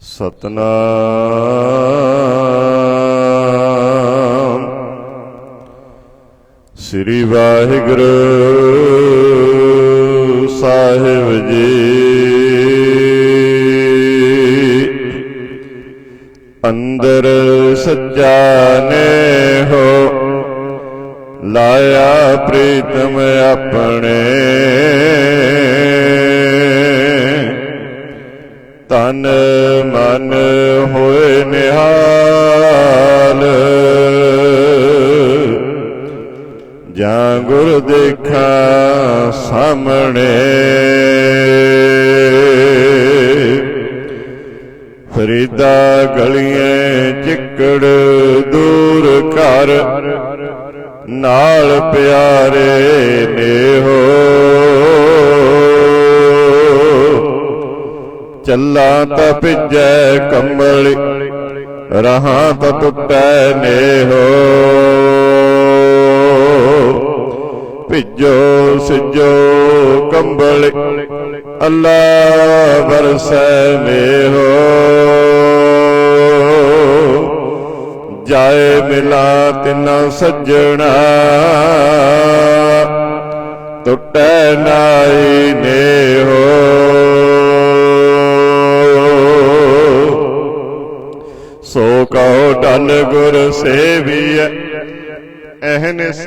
ਸਤਨਾਮ। ਸ੍ਰੀ ਵਾਹਿਗੁਰੂ ਸਾਹਿਬ ਜੀ। ਅੰਦਰ ਸੱਚਾ ਨੇ ਹੋ ਲਾਇਆ ਪ੍ਰੀਤਮ ਆਪਣੇ। ਤਨ ਦੇਖਾਂ ਸਾਹਮਣੇ। ਫਰੀਦਾ ਗਲੀਆਂ ਚਿੱਕੜ ਦੂਰ ਘਰ ਨਾਲ ਪਿਆਰੇ ਨੇ ਹੋ ਚੱਲਾ ਤਾਂ ਭਿੱਜੈ ਕੰਬਲ, ਰਹਾ ਤਾਂ ਟੁੱਟੈ ਨੇਹੋ। ਭਿੱਜੋ, ਸਿਜੋ ਕੰਬਲ। ਅੱਲਾ ਵਰਸੈ ਨੇਹੋ ਜਾਏ ਮਿਲਾ ਤਿਨਾ ਸੱਜਣਾ। ਟੁੱਟੈ ਨਾਈ ਨੇਹੋ। ਸੋ ਕਹੋ ਢਲ ਗੁਰ ਸੇਵੀਐ, ਅਹਨਿਸ।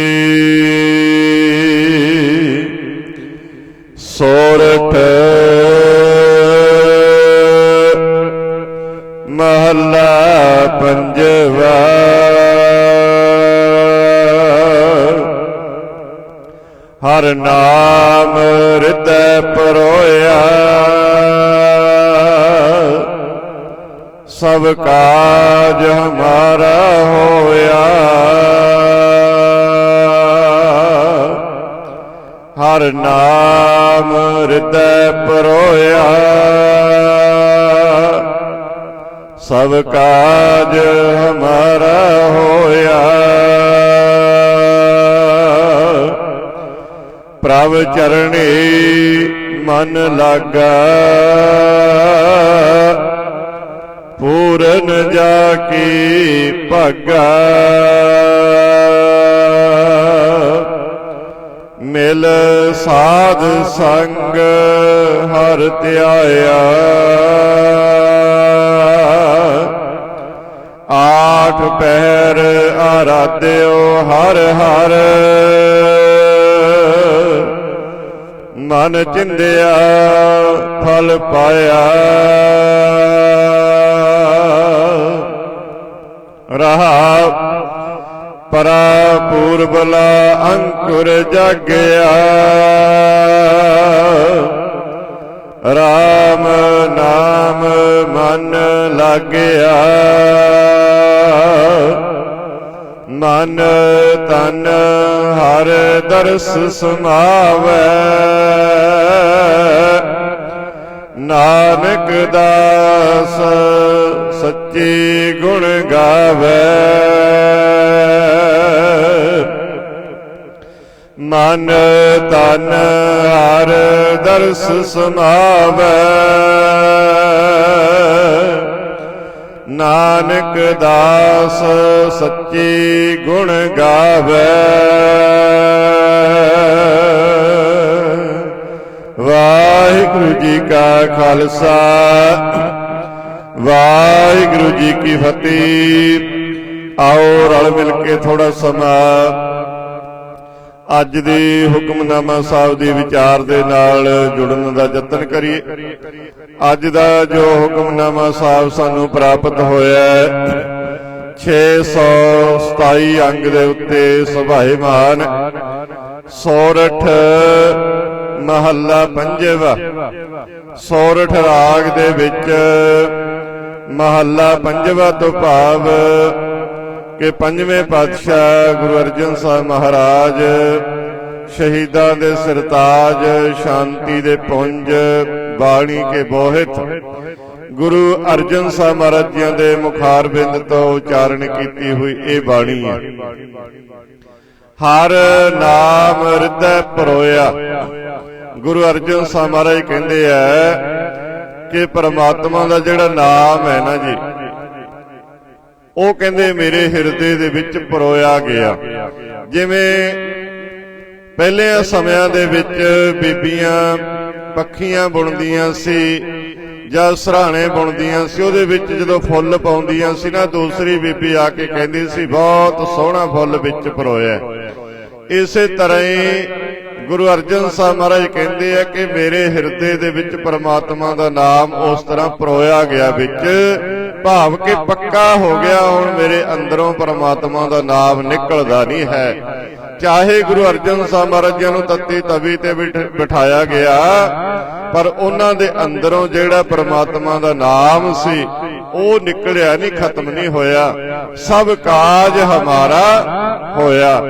ਸੋਰਠ ਮਹੱਲਾ ਪੰਜਵਾ। ਹਰ ਨਾਮ ਹਿਰਦੈ ਪਰੋਇਆ। ਸਭ ਕਾਜ ਹਮਾਰਾ ਹੋਇਆ। ਹਰ ਨਾਮ ਹਿਰਦੈ ਪਰੋਇਆ। ਸਭ ਕਾਜ ਹਮਾਰਾ ਹੋਇਆ। ਪ੍ਰਭ ਚਰਣੀ ਮਨ ਲਾਗਾ। ਪੂਰਨ ਜਾ ਕੀ ਭਾਗਾ। ਮਿਲ ਸਾਧ ਸੰਗ ਹਰ ਧਿਆਇਆ। ਆਠ ਪਹਿਰ ਆਰਾਧਿਓ ਹਰ ਹਰ। ਮਨ ਚਿੰਦਿਆ, ਫਲ ਪਾਇਆ। ਰਹਾ ਪਰਾ ਪੂਰਬਲਾ ਅੰਕੁਰ ਜਾਗਿਆ। ਰਾਮ ਨਾਮ ਮਨ ਲਾਗਿਆ। ਮਨ ਤਨ ਹਰ ਦਰਸ ਸਮਾਵੈ। ਨਾਨਕ ਦਾਸ ਸੱਚੀ ਗੁਣ ਗਾਵੇ। ਮਨ ਤਨ ਹਰ ਦਰਸ ਸਮਾਵੈ ਨਾਨਕ ਦਾਸ ਸੱਚੀ ਗੁਣ ਗਾਵੇ। ਵਾਹਿਗੁਰੂ ਜੀ ਕਾ ਖਾਲਸਾ, ਵਾਹਿਗੁਰੂ ਜੀ ਕੀ ਫਤਿਹ। ਆਓ ਰਲ ਮਿਲ ਕੇ ਥੋੜਾ ਸਮਾਂ ਅੱਜ ਦੇ ਹੁਕਮਨਾਮਾ ਸਾਹਿਬ ਦੇ ਵਿਚਾਰ ਦੇ ਨਾਲ ਜੁੜਨ ਦਾ ਯਤਨ ਕਰੀਏ। ਅੱਜ ਦਾ ਜੋ ਹੁਕਮਨਾਮਾ ਸਾਹਿਬ ਸਾਨੂੰ ਪ੍ਰਾਪਤ ਹੋਇਆ ਹੈ 627 ਅੰਗ ਦੇ ਉੱਤੇ ਸੁਭਾਏਮਾਨ ਸੋਰਠ ਮਹੱਲਾ ਪੰਜਵਾ, ਸੋਰਠ ਰਾਗ ਦੇ ਵਿੱਚ ਮਹੱਲਾ ਪੰਜਵਾ ਤੋਂ ਭਾਵ ਕਿ ਪੰਜਵੇਂ ਪਾਤਸ਼ਾਹ ਗੁਰੂ ਅਰਜਨ ਸਾਹਿਬ ਮਹਾਰਾਜ, ਸ਼ਹੀਦਾਂ ਦੇ ਸਰਤਾਜ, ਸ਼ਾਂਤੀ ਦੇ ਪੁੰਜ, ਬਾਣੀ ਕੇ ਬੋਹਿਤ। ਗੁਰੂ ਅਰਜਨ ਸਾਹਿਬ ਮਹਾਰਾਜ ਜੀਆਂ ਦੇ ਮੁਖਾਰ ਬਿੰਦ ਤੋਂ ਉਚਾਰਨ ਕੀਤੀ ਹੋਈ ਇਹ ਬਾਣੀ ਹੈ। ਹਰ ਨਾਮ ਹਿਰਦੈ ਪਰੋਇਆ। ਗੁਰੂ ਅਰਜਨ ਸਾਹਿਬ ਮਹਾਰਾਜ ਕਹਿੰਦੇ ਆ ਕਿ ਪਰਮਾਤਮਾ ਦਾ ਜਿਹੜਾ ਨਾਮ ਹੈ ਨਾ ਜੀ ਉਹ ਕਹਿੰਦੇ ਮੇਰੇ ਹਿਰਦੇ ਦੇ ਵਿੱਚ ਪਰੋਇਆ ਗਿਆ। ਜਿਵੇਂ ਪਹਿਲੇ ਸਮਿਆਂ ਦੇ ਵਿੱਚ ਬੀਬੀਆਂ ਪੱਖੀਆਂ ਬੁਣਦੀਆਂ ਸੀ ਜਾਂ ਸਰਾਣੇ ਬੁਣਦੀਆਂ ਸੀ, ਉਹਦੇ ਵਿੱਚ ਜਦੋਂ ਫੁੱਲ ਪਾਉਂਦੀਆਂ ਸੀ ਨਾ, ਦੂਸਰੀ ਬੀਬੀ ਆ ਕੇ ਕਹਿੰਦੀ ਸੀ, ਬਹੁਤ ਸੋਹਣਾ ਫੁੱਲ ਵਿੱਚ ਪਰੋਇਆ ਇਸੇ ਤਰ੍ਹਾਂ ਹੀ ਗੁਰੂ ਅਰਜਨ ਸਾਹਿਬ ਮਹਾਰਾਜ ਕਹਿੰਦੇ ਆ ਕਿ ਮੇਰੇ ਹਿਰਦੇ ਦੇ ਵਿੱਚ ਪਰਮਾਤਮਾ ਦਾ ਨਾਮ ਉਸ ਤਰ੍ਹਾਂ ਪਰੋਇਆ ਗਿਆ ਵਿੱਚ। ਭਾਵ ਕਿ ਪੱਕਾ ਹੋ ਗਿਆ ਹੁਣ ਮੇਰੇ ਅੰਦਰੋਂ ਪਰਮਾਤਮਾ ਦਾ ਨਾਮ ਨਿਕਲਦਾ ਨਹੀਂ ਹੈ। ਚਾਹੇ ਗੁਰੂ ਅਰਜਨ ਸਾਹਿਬ ਮਹਾਰਾਜ ਜੀ ਨੂੰ ਤੱਤੀ ਤਵੀ ਤੇ ਬਿਠ- ਬਿਠਾਇਆ ਗਿਆ ਪਰ ਉਹਨਾਂ ਦੇ ਅੰਦਰੋਂ ਜਿਹੜਾ ਪਰਮਾਤਮਾ ਦਾ ਨਾਮ ਸੀ ਉਹ ਨਿਕਲਿਆ ਨਹੀਂ ਖਤਮ ਨਹੀਂ ਹੋਇਆ। ਸਭ ਕਾਜ ਹਮਾਰਾ ਹੋਇਆ।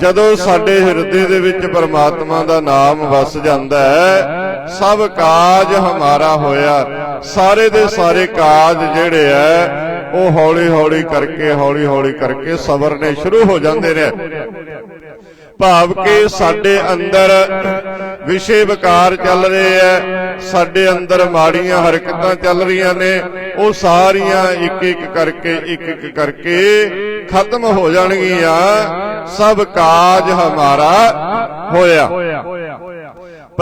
ਜਦੋਂ ਸਾਡੇ ਹਿਰਦੇ ਦੇ ਵਿੱਚ ਪਰਮਾਤਮਾ ਦਾ ਨਾਮ ਵਸ ਜਾਂਦਾ ਹੈ ਸਭ ਕਾਜ ਹਮਾਰਾ ਹੋਇਆ। ਸਾਰੇ ਦੇ ਸਾਰੇ ਕਾਜ ਜਿਹੜੇ ਐ, ਉਹ ਹੌਲੀ ਹੌਲੀ ਕਰਕੇ ਹੌਲੀ ਹੌਲੀ ਕਰਕੇ ਸਬਰਨੇ ਸ਼ੁਰੂ ਹੋ ਜਾਂਦੇ ਨੇ। ਭਾਵ ਕਿ ਸਾਡੇ ਅੰਦਰ ਵਿਸ਼ੇ ਵਿਕਾਰ ਚੱਲ ਰਹੇ ਐ, ਸਾਡੇ ਅੰਦਰ ਮਾੜੀਆਂ ਹਰਕਤਾਂ ਚੱਲ ਰਹੀਆਂ ਨੇ, ਉਹ ਸਾਰੀਆਂ ਇੱਕ ਇੱਕ ਕਰਕੇ ਇੱਕ ਇੱਕ ਕਰਕੇ ਖਤਮ ਹੋ ਜਾਣਗੀਆਂ। ਸਭ ਕਾਜ ਹਮਾਰਾ ਹੋਇਆ।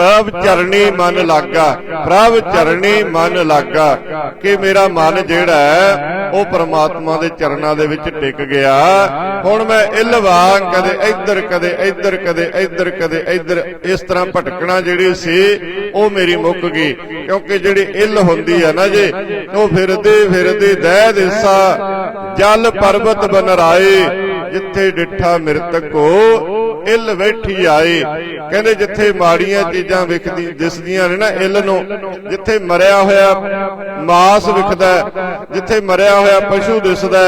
ਪ੍ਰਭ ਚਰਣੀ ਮਨ ਲਾਗਾ, ਪ੍ਰਭ ਚਰਣੀ ਮਨ ਲਾਗਾ, ਕਿ ਮੇਰਾ ਮਨ ਜਿਹੜਾ ਹੈ, ਉਹ ਪ੍ਰਮਾਤਮਾ ਦੇ ਚਰਨਾਂ ਦੇ ਵਿੱਚ ਟਿਕ ਗਿਆ। ਹੁਣ ਮੈਂ ਇਲ ਵਾਂਗ ਕਦੇ ਇੱਧਰ ਕਦੇ ਇੱਧਰ ਕਦੇ ਇੱਧਰ ਕਦੇ ਇੱਧਰ, ਇਸ ਤਰ੍ਹਾਂ ਭਟਕਣਾ ਜਿਹੜੀ ਸੀ, ਉਹ ਮੇਰੀ ਮੁੱਕ ਗਈ। ਕਿਉਂਕਿ ਜਿਹੜੀ ਇੱਲ ਹੁੰਦੀ ਹੈ ਨਾ ਜੇ, ਉਹ ਫਿਰਦੇ ਫਿਰਦੇ ਦਹਿ ਦੇਸਾ। ਜਲ ਪਰਬਤ ਬਨਰਾਏ, ਜਿੱਥੇ ਡਿੱਠਾ ਮਿਰਤਕੋ ਇੱਲ ਬੈਠੀ ਆਏ ਕਹਿੰਦੇ ਜਿੱਥੇ ਮਾੜੀਆਂ ਚੀਜ਼ਾਂ ਵਿਖਦੀ ਦਿਸਦੀਆਂ ਨੇ ਨਾ ਇੱਲ ਨੂੰ, ਜਿੱਥੇ ਮਰਿਆ ਹੋਇਆ ਮਾਸ ਵਿਖਦਾ ਜਿੱਥੇ ਮਰਿਆ ਹੋਇਆ ਪਸ਼ੂ ਦਿਸਦਾ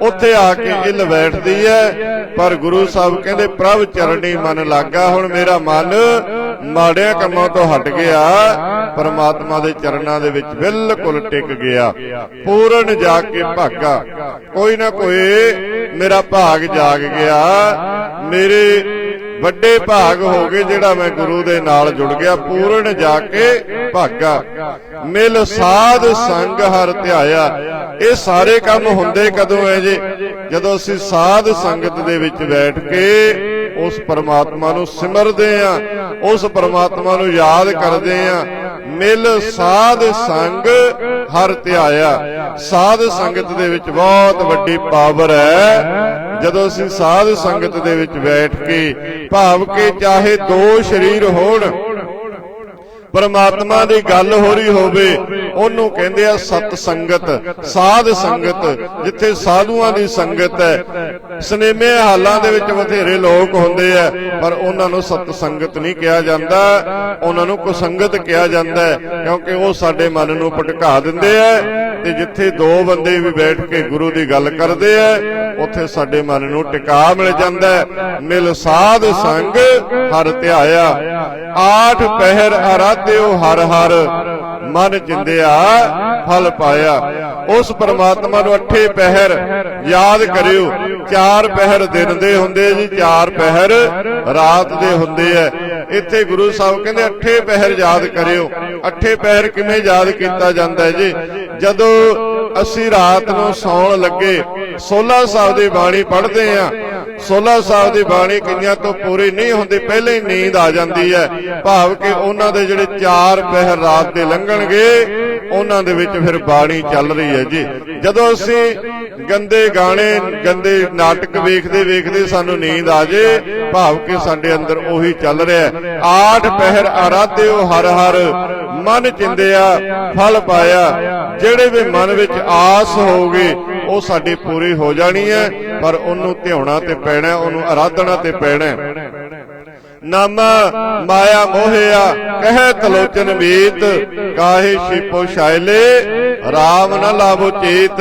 ਉੱਥੇ ਆ ਕੇ ਇੱਲ ਬੈਠਦੀ ਹੈ। ਪਰ ਗੁਰੂ ਸਾਹਿਬ ਕਹਿੰਦੇ, ਪ੍ਰਭ ਚਰਣੀ ਮਨ ਲਾਗਾ ਹੁਣ ਮੇਰਾ ਮਨ ਮਾੜਿਆਂ ਕੰਮਾਂ ਤੋਂ ਹਟ ਗਿਆ। ਪਰਮਾਤਮਾ ਦੇ ਚਰਨਾਂ ਦੇ ਵਿੱਚ ਬਿਲਕੁਲ ਟਿਕ ਗਿਆ। ਪੂਰਨ ਜਾ ਕੇ ਭਾਗਾ। ਕੋਈ ਨਾ ਕੋਈ ਮੇਰਾ ਭਾਗ ਜਾਗ ਗਿਆ। ਮੇਰੇ ਵੱਡੇ ਭਾਗ ਹੋ ਗਏ ਜਿਹੜਾ ਮੈਂ ਗੁਰੂ ਦੇ ਨਾਲ ਜੁੜ ਗਿਆ। ਪੂਰਨ ਜਾ ਕੇ ਭਾਗਾ। ਮਿਲ ਸਾਧ ਸੰਗ ਹਰ ਧਿਆਇਆ। ਇਹ ਸਾਰੇ ਕੰਮ ਹੁੰਦੇ ਕਦੋਂ ਹੈ ਜੀ? ਜਦੋਂ ਅਸੀਂ ਸਾਧ ਸੰਗਤ ਦੇ ਵਿੱਚ ਬੈਠ ਕੇ ਉਸ ਪਰਮਾਤਮਾ ਨੂੰ ਸਿਮਰਦੇ ਆ, ਉਸ ਪਰਮਾਤਮਾ ਨੂੰ ਯਾਦ ਕਰਦੇ ਆ। ਮਿਲ ਸਾਧ ਸੰਗ ਹਰ ਧਿਆਇਆ। ਸਾਧ ਸੰਗਤ ਦੇ ਵਿੱਚ ਬਹੁਤ ਵੱਡੀ ਪਾਵਰ ਹੈ। ਜਦੋਂ ਅਸੀਂ ਸਾਧ ਸੰਗਤ ਦੇ ਵਿੱਚ ਬੈਠ ਕੇ, ਭਾਵ ਕੇ ਚਾਹੇ ਦੋ ਸਰੀਰ ਹੋਣ, ਪਰਮਾਤਮਾ ਦੀ ਗੱਲ ਹੋ ਰਹੀ ਹੋਵੇ, ਉਹਨੂੰ ਕਹਿੰਦੇ ਆ ਸਤ ਸੰਗਤ ਸਾਧ ਸੰਗਤ, ਜਿੱਥੇ ਸਾਧੂਆਂ ਦੀ ਸੰਗਤ ਹੈ। ਸਨੇਮੇ ਹਾਲਾਂ ਦੇ ਵਿੱਚ ਬਥੇਰੇ ਲੋਕ ਹੁੰਦੇ ਆ, ਪਰ ਉਹਨਾਂ ਨੂੰ ਸਤ ਸੰਗਤ ਨਹੀਂ ਕਿਹਾ ਜਾਂਦਾ। ਉਹਨਾਂ ਨੂੰ ਕੁਸੰਗਤ ਕਿਹਾ ਜਾਂਦਾ ਕਿਉਂਕਿ ਉਹ ਸਾਡੇ ਮਨ ਨੂੰ ਭਟਕਾ ਦਿੰਦੇ ਆ ਤੇ ਜਿੱਥੇ ਦੋ ਬੰਦੇ ਵੀ ਬੈਠ ਕੇ ਗੁਰੂ ਦੀ ਗੱਲ ਕਰਦੇ ਆ, ਉੱਥੇ ਸਾਡੇ ਮਨ ਨੂੰ ਟਿਕਾ ਮਿਲ ਜਾਂਦਾ ਮਿਲ ਸਾਧ ਸੰਗ ਹਰ ਧਿਆਇਆ, ਆਠ ਪਹਿਰ ਆਰਾਧਿਓ ਹਰ ਹਰ ਮਨ ਜਿੰਦਿਆ ਫਲ ਪਾਇਆ। ਉਸ ਪਰਮਾਤਮਾ ਨੂੰ ਅੱਠੇ ਪਹਿਰ ਯਾਦ ਕਰਿਓ। ਚਾਰ ਪਹਿਰ ਦਿਨ ਦੇ ਹੁੰਦੇ ਜੀ, ਚਾਰ ਪਹਿਰ ਰਾਤ ਦੇ ਹੁੰਦੇ ਐ। ਇੱਥੇ ਗੁਰੂ ਸਾਹਿਬ ਕਹਿੰਦੇ ਅੱਠੇ ਪਹਿਰ ਯਾਦ ਕਰਿਓ। ਅੱਠੇ ਪਹਿਰ ਕਿਵੇਂ ਯਾਦ ਕੀਤਾ ਜਾਂਦਾ ਜੀ? ਜਦੋਂ ਅਸੀਂ ਰਾਤ ਨੂੰ ਸੌਣ ਲੱਗੇ 16 ਸਾਹਿਬ ਦੀ ਬਾਣੀ ਪੜ੍ਹਦੇ ਆ 16 ਸਾਹਿਬ ਦੀ ਬਾਣੀ ਕਈਆਂ ਤੋਂ ਪੂਰੀ ਨਹੀਂ ਹੁੰਦੀ, ਪਹਿਲੇ ਹੀ ਨੀਂਦ ਆ ਜਾਂਦੀ ਹੈ। ਭਾਵ ਕਿ ਉਹਨਾਂ ਦੇ ਜਿਹੜੇ ਚਾਰ ਪਹਿਰ ਰਾਤ ਦੇ ਲੰਘਣਗੇ, ਉਹਨਾਂ ਦੇ ਵਿੱਚ ਫਿਰ ਬਾਣੀ ਚੱਲ ਰਹੀ ਹੈ ਜੀ। ਜਦੋਂ ਅਸੀਂ ਗੰਦੇ ਗਾਣੇ, ਗੰਦੇ ਨਾਟਕ ਵੇਖਦੇ ਵੇਖਦੇ ਸਾਨੂੰ ਨੀਂਦ ਆ ਜੇ, ਭਾਵ ਕਿ ਸਾਡੇ ਅੰਦਰ ਉਹੀ ਚੱਲ ਰਿਹਾ ਆਠ ਪਹਿਰ ਆਰਾਧਿਓ ਹਰ ਹਰ, ਮਨ ਚਿੰਦਿਆ, ਫਲ ਪਾਇਆ। ਜਿਹੜੇ ਵੀ ਮਨ ਵਿੱਚ ਆਸ ਹੋਊਗੀ ਉਹ ਸਾਡੀ ਪੂਰੀ ਹੋ ਜਾਣੀ ਹੈ, ਪਰ ਉਹਨੂੰ ਧਿਆਉਣਾ ਤੇ ਪੈਣਾ ਉਹਨੂੰ ਆਰਾਧਨਾ ਤੇ ਪੈਣਾ ਨਮ ਮਾਇਆ ਮੋਹਿਆ, ਕਹਿ ਤਲੋਚਨ ਮੀਤ, ਕਾਹੇ ਛਿਪੋ ਛਾਇਲੇ RAM ਨ ਲਾਭੋ ਚੇਤ।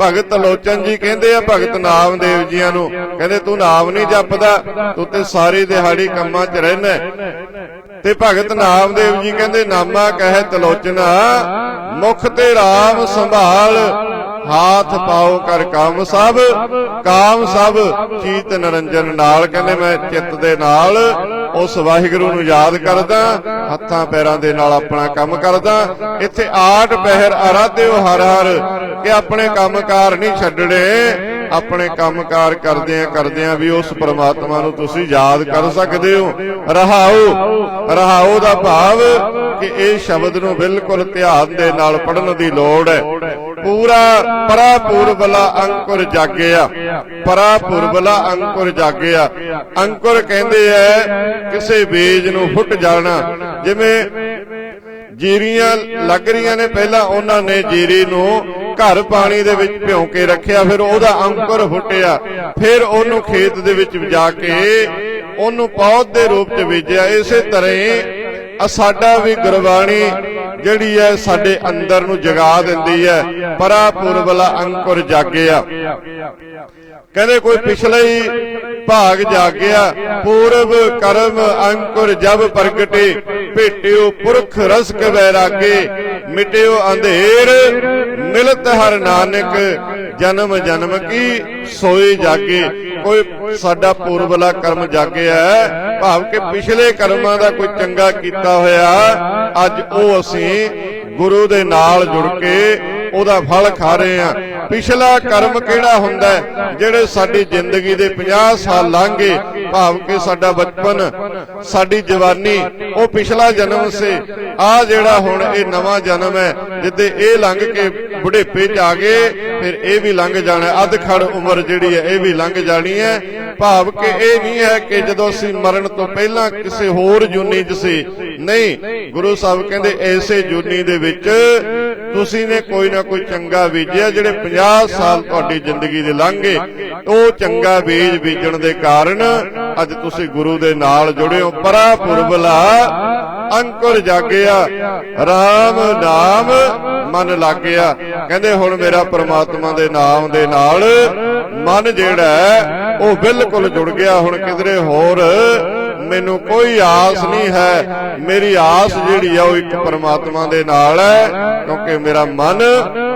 ਭਗਤ ਲੋਚਨ ਜੀ ਕਹਿੰਦੇ ਆ, ਭਗਤ ਨਾਮਦੇਵ ਜੀਆਂ ਨੂੰ। ਕਹਿੰਦੇ, ਤੂੰ ਨਾਮ ਨਹੀਂ ਜਪਦਾ, ਤੂੰ ਤੇ ਸਾਰੀ ਦਿਹਾੜੀ ਕੰਮਾਂ 'ਚ ਰਹਿਣਾ ਤੇ ਭਗਤ ਨਾਮਦੇਵ ਜੀ ਕਹਿੰਦੇ, ਨਾਮਾ ਕਹਿ ਤਲੋਚਨਾ ਮੁਖ ਤੇ ਰਾਮ ਸੰਭਾਲ ਹਾਥ ਪਾਓ ਕਰ ਕਾਮ ਸਭ ਕਾਮ ਸਭ, ਚੀਤ ਨਿਰੰਜਨ ਨਾਲ, ਕਹਿੰਦੇ ਮੈਂ ਚਿੱਤ ਦੇ ਨਾਲ, ਉਸ ਵਾਹਿਗੁਰੂ ਨੂੰ ਯਾਦ ਕਰਦਾ, ਹੱਥਾਂ ਪੈਰਾਂ ਦੇ ਨਾਲ ਆਪਣਾ ਕੰਮ ਕਰਦਾ, ਇੱਥੇ ਆਠ ਪਹਿਰ ਆਰਾਧਿਓ ਹਰ ਹਰ, ਕਿ ਆਪਣੇ ਕੰਮਕਾਰ ਨਹੀਂ ਛੱਡਣੇ, ਆਪਣੇ ਕੰਮਕਾਰ ਕਰਦਿਆਂ ਕਰਦਿਆਂ ਵੀ ਉਸ ਪਰਮਾਤਮਾ ਨੂੰ ਤੁਸੀਂ ਯਾਦ ਕਰ ਸਕਦੇ ਹੋ। ਰਹਾਓ ਰਹਾਓ ਦਾ ਭਾਵ ਕਿ ਇਹ ਸ਼ਬਦ ਨੂੰ ਬਿਲਕੁਲ ਧਿਆਨ ਦੇ ਨਾਲ ਪੜਨ ਦੀ ਲੋੜ ਹੈ। ਪੂਰਾ ਪਰਾ ਪੂਰਬਲਾ ਅੰਕੁਰ ਜਾਗਿਆ। ਪਰਾ ਪੂਰਬਲਾ ਅੰਕੁਰ ਜਾਗਿਆ। ਅੰਕੁਰ ਕਹਿੰਦੇ ਐ, ਕਿਸੇ ਬੀਜ ਨੂੰ ਫੁੱਟ ਜਾਣਾ। ਜਿਵੇਂ ਜੀਰੀਆਂ ਲੱਗ ਰਹੀਆਂ ਨੇ, ਪਹਿਲਾਂ ਉਹਨਾਂ ਨੇ ਜੀਰੀ ਨੂੰ ਘਰ ਪਾਣੀ ਦੇ ਵਿੱਚ ਭਿਉਂ ਕੇ ਰੱਖਿਆ, ਫਿਰ ਉਹਦਾ ਅੰਕੁਰ ਫੁੱਟਿਆ। ਫਿਰ ਉਹਨੂੰ ਖੇਤ ਦੇ ਵਿੱਚ ਜਾ ਕੇ ਉਹਨੂੰ ਪੌਦ ਦੇ ਰੂਪ 'ਚ ਬੀਜਿਆ। ਇਸੇ ਤਰ੍ਹਾਂ ਆ ਸਾਡਾ ਵੀ ਗੁਰਬਾਣੀ ਜਿਹੜੀ ਹੈ ਸਾਡੇ ਅੰਦਰ ਨੂੰ ਜਗਾ ਦਿੰਦੀ ਹੈ। ਪਰਾ ਪੁਰਬਲਾ ਅੰਕੁਰ ਜਾਗਿਆ। ਕਹਿੰਦੇ ਕੋਈ ਪਿਛਲੇ ਹੀ ਭਾਗ ਜਾਗਿਆ ਪੂਰਬ ਕਰਮ ਅੰਕੁਰ ਜਬ ਪ੍ਰਗਟੇ ਭੇਟਿਓ ਪੁਰਖ ਰਸਕ ਵੈਰਾਗੇ। ਮਿਟਿਓ ਅੰਧੇਰ ਮਿਲਤ ਹਰ ਨਾਨਕ ਜਨਮ ਜਨਮ ਕੀ ਸੋਈ ਜਾਗੇ। ਕੋਈ ਸਾਡਾ ਪੂਰਬਲਾ ਕਰਮ ਜਾਗਿਆ ਭਾਵ ਕਿ ਪਿਛਲੇ ਕਰਮਾਂ ਦਾ ਕੋਈ ਚੰਗਾ ਕੀਤਾ ਹੋਇਆ ਅੱਜ ਉਹ ਅਸੀਂ ਗੁਰੂ ਦੇ ਨਾਲ ਜੁੜ ਕੇ ਉਹਦਾ ਫਲ ਖਾ ਰਹੇ ਆ ਪਿਛਲਾ ਕਰਮ ਕਿਹੜਾ ਹੁੰਦਾ ਜਿਹੜੇ ਸਾਡੀ ਜ਼ਿੰਦਗੀ ਦੇ 50 ਸਾਲ ਲੰਘੇ, ਭਾਵ ਕਿ ਸਾਡਾ ਬਚਪਨ, ਸਾਡੀ ਜਵਾਨੀ, ਉਹ ਪਿਛਲਾ ਜਨਮ ਸੀ। ਆ ਜਿਹੜਾ ਹੁਣ ਇਹ ਨਵਾਂ ਜਨਮ ਹੈ ਜਿੱਦੇ ਇਹ ਲੰਘ ਕੇ ਬੁਢੇਪੇ ਚ ਆ ਗਏ, ਫਿਰ ਇਹ ਵੀ ਲੰਘ ਜਾਣਾ ਅੱਧ ਖੜ ਉਮਰ ਜਿਹੜੀ ਹੈ, ਇਹ ਵੀ ਲੰਘ ਜਾਣੀ ਹੈ। ਭਾਵ ਕਿ ਇਹ ਨਹੀਂ ਹੈ ਕਿ ਜਦੋਂ ਅਸੀਂ ਮਰਨ ਤੋਂ ਪਹਿਲਾਂ ਕਿਸੇ ਹੋਰ ਜੁਨੀ 'ਚ ਸੀ ਨਹੀਂ, ਗੁਰੂ ਸਾਹਿਬ ਕਹਿੰਦੇ ਐਸੇ ਜੁਨੀ ਦੇ ਵਿੱਚ ਤੁਸੀਂ ਨੇ ਕੋਈ ਨਾ ਕੋਈ ਚੰਗਾ ਬੀਜਿਆ ਜਿਹੜੇ 50 ਸਾਲ ਤੁਹਾਡੀ ਜ਼ਿੰਦਗੀ ਦੇ ਲੰਘੇ। ਉਹ ਚੰਗਾ ਬੀਜ ਬੀਜਣ ਦੇ ਕਾਰਨ ਅੱਜ ਤੁਸੀਂ ਗੁਰੂ ਦੇ ਨਾਲ ਜੁੜੇ ਹੋ। ਪਰਾ ਪੁਰਬਲਾ ਅੰਕੁਰ ਜਾਗਿਆ RAM ਨਾਮ ਮਨ ਲੱਗਿਆ। ਕਹਿੰਦੇ ਹੁਣ ਮੇਰਾ ਪ੍ਰਮਾਤਮਾ ਦੇ ਨਾਮ ਦੇ ਨਾਲ ਮਨ ਜਿਹੜਾ ਉਹ ਬਿਲਕੁਲ ਜੁੜ ਗਿਆ। ਹੁਣ ਕਿਧਰੇ ਹੋਰ ਮੈਨੂੰ ਕੋਈ ਆਸ ਨਹੀਂ ਹੈ। ਮੇਰੀ ਆਸ ਜਿਹੜੀ ਆ ਉਹ ਇੱਕ ਪਰਮਾਤਮਾ ਦੇ ਨਾਲ ਹੈ, ਕਿਉਂਕਿ ਮੇਰਾ ਮਨ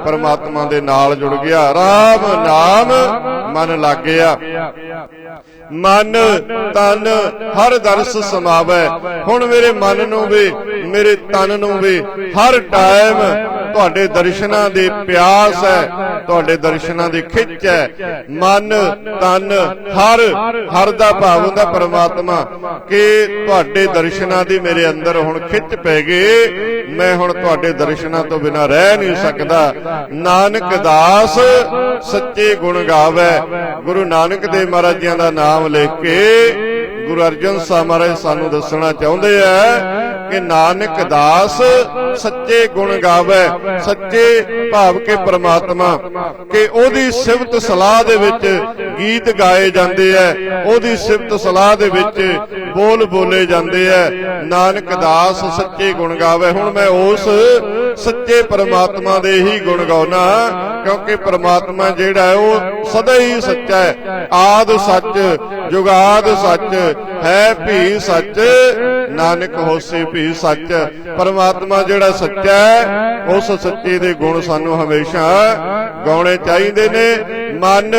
ਪਰਮਾਤਮਾ ਦੇ ਨਾਲ ਜੁੜ ਗਿਆ। ਰਾਮ ਨਾਮ ਮਨ ਲੱਗ ਗਿਆ ਮਨ, ਤਨ ਹਰ ਦਰਸ ਸਮਾਵੈ। ਹੁਣ ਮੇਰੇ ਮਨ ਨੂੰ ਵੀ, ਮੇਰੇ ਤਨ ਨੂੰ ਵੀ ਹਰ ਟਾਈਮ ਤੁਹਾਡੇ ਦਰਸ਼ਨਾਂ ਦੀ ਪਿਆਸ ਹੈ, ਤੁਹਾਡੇ ਦਰਸ਼ਨਾਂ ਦੀ ਖਿੱਚ ਹੈ। ਮਨ, ਤਨ, ਹਰ ਹਰ ਦਾ ਭਾਵ ਹੁੰਦਾ ਪ੍ਰਮਾਤਮਾ ਕਿ ਤੁਹਾਡੇ ਦਰਸ਼ਨਾਂ ਦੀ ਮੇਰੇ ਅੰਦਰ ਹੁਣ ਖਿੱਚ ਪੈ ਗਏ ਮੈਂ ਹੁਣ ਤੁਹਾਡੇ ਦਰਸ਼ਨਾਂ ਤੋਂ ਬਿਨਾ ਰਹਿ ਨਹੀਂ ਸਕਦਾ। ਨਾਨਕ ਦਾਸ ਸੱਚੇ ਗੁਣ ਗਾਵੇ। ਗੁਰੂ ਨਾਨਕ ਦੇਵ ਮਹਾਰਾਜ ਜੀਆਂ ਦਾ ਨਾਮ ਲਿਖ ਕੇ ਗੁਰੂ ਅਰਜਨ ਸਾਹਿਬ ਮਹਾਰਾਜ ਸਾਨੂੰ ਦੱਸਣਾ ਚਾਹੁੰਦੇ ਆ ਕਿ ਨਾਨਕ ਦਾਸ ਸੱਚੇ ਗੁਣ ਗਾਵੇ, ਸੱਚੇ ਭਾਵ ਕੇ ਪ੍ਰਮਾਤਮਾ, ਕਿ ਉਹਦੀ ਸਿਫਤ ਸਲਾਹ ਦੇ ਵਿੱਚ ਗੀਤ ਗਾਏ ਜਾਂਦੇ ਆ, ਉਹਦੀ ਸਿਫਤ ਸਲਾਹ ਦੇ ਵਿੱਚ ਬੋਲ ਬੋਲੇ ਜਾਂਦੇ ਆ। ਨਾਨਕ ਦਾਸ ਸੱਚੇ ਗੁਣ ਗਾਵੇ। ਹੁਣ ਮੈਂ ਉਸ ਸੱਚੇ ਪ੍ਰਮਾਤਮਾ ਦੇ ਹੀ ਗੁਣ ਗਾਉਣਾ, ਕਿਉਂਕਿ ਪਰਮਾਤਮਾ ਜਿਹੜਾ ਹੈ ਉਹ ਸਦਾ ਹੀ ਸੱਚਾ ਹੈ। ਆਦ ਸੱਚ, ਜੁਗਾਦ ਸੱਚ, ਹੈ ਭੀ ਸੱਚ, ਨਾਨਕ ਹੋਸੀ ਭੀ ਸੱਚ। ਪਰਮਾਤਮਾ ਜਿਹੜਾ ਸੱਚਾ ਹੈ, ਉਸ ਸੱਚੇ ਦੇ ਗੁਣ ਸਾਨੂੰ ਹਮੇਸ਼ਾ ਗਾਉਣੇ ਚਾਹੀਦੇ ਨੇ। ਮਨ,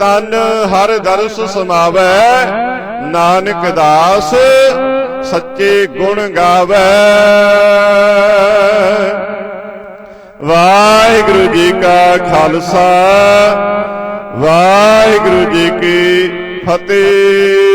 ਤਨ, ਹਰ ਦਰਸ ਸਮਾਵੈ। ਨਾਨਕ ਦਾਸ ਸੱਚੇ ਗੁਣ ਗਾਵੇ। ਵਾਹਿਗੁਰੂ ਜੀ ਕਾ ਖਾਲਸਾ ਵਾਹਿਗੁਰੂ ਜੀ ਕੀ ਫਤਿਹ।